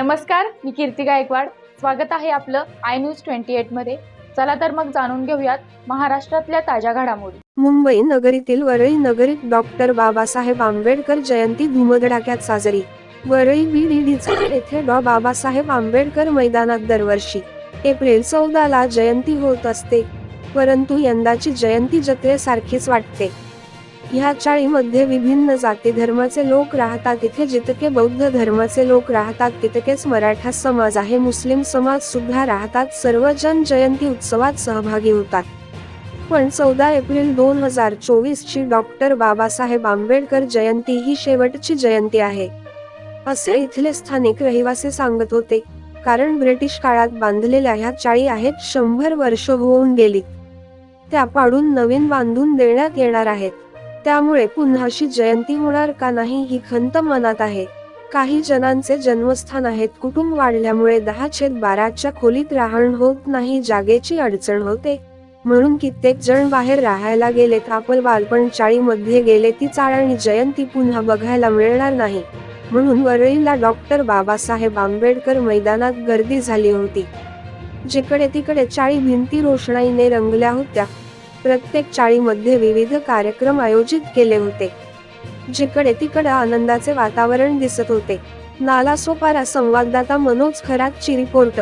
नमस्कार मी कीर्ती गायकवाड. स्वागत आहे आपलं आय न्यूज ट्वेंटी एटमध्ये. चला तर मग जाणून घेऊयात महाराष्ट्रातल्या ताज्या घडामोडी. मुंबई नगरीतील वरळी नगरीत डॉक्टर बाबासाहेब आंबेडकर जयंती धूमधडाक्यात साजरी. वरळी बीडीडीचा येथे डॉ. बाबासाहेब आंबेडकर मैदानात दरवर्षी एप्रिल चौदाला जयंती होत असते. परंतु यंदाची जयंती जत्रेसारखीच वाटते. ह्या चाळीमध्ये विभिन्न जाती धर्माचे लोक राहतात. इथे जितके बौद्ध धर्माचे लोक राहतात तितकेच मराठा समाज आहे. मुस्लिम समाज सुद्धा राहतात. सर्वजण जयंती उत्सवात सहभागी होतात. पण चौदा एप्रिल दोन हजार चोवीस ची डॉक्टर बाबासाहेब आंबेडकर जयंती ही शेवटची जयंती आहे. असे इथले स्थानिक रहिवासी सांगत होते. कारण ब्रिटिश काळात बांधलेल्या ह्या चाळी आहेत शंभर वर्ष होऊन गेली. त्या पाडून नवीन बांधून देण्यात येणार आहेत. त्यामुळे पुन्हा अशी जयंती होणार का नाही ही खंत मनात आहे. काही जणांचे जन्मस्थान आहेत. कुटुंब वाढल्यामुळे दहा छेद बाराच्या खोलीत राहण होत नाही. जागेची अडचण होते. म्हणून कित्येक जण बाहेर राहायला गेले. आपल बालपण चाळीमध्ये गेले. ती चाळ आणि जयंती पुन्हा बघायला मिळणार नाही. म्हणून वरळीला डॉक्टर बाबासाहेब आंबेडकर मैदानात गर्दी झाली होती. जिकडे तिकडे चाळी भिंती रोषणाईने रंगल्या होत्या. प्रत्येक चाळीमध्ये विविध कार्यक्रम आयोजित केले होते. जिकडे तिकडे आनंदाचे वातावरण दिसत होते. नालासोपारा संवाददाता मनोज खरातची रिपोर्ट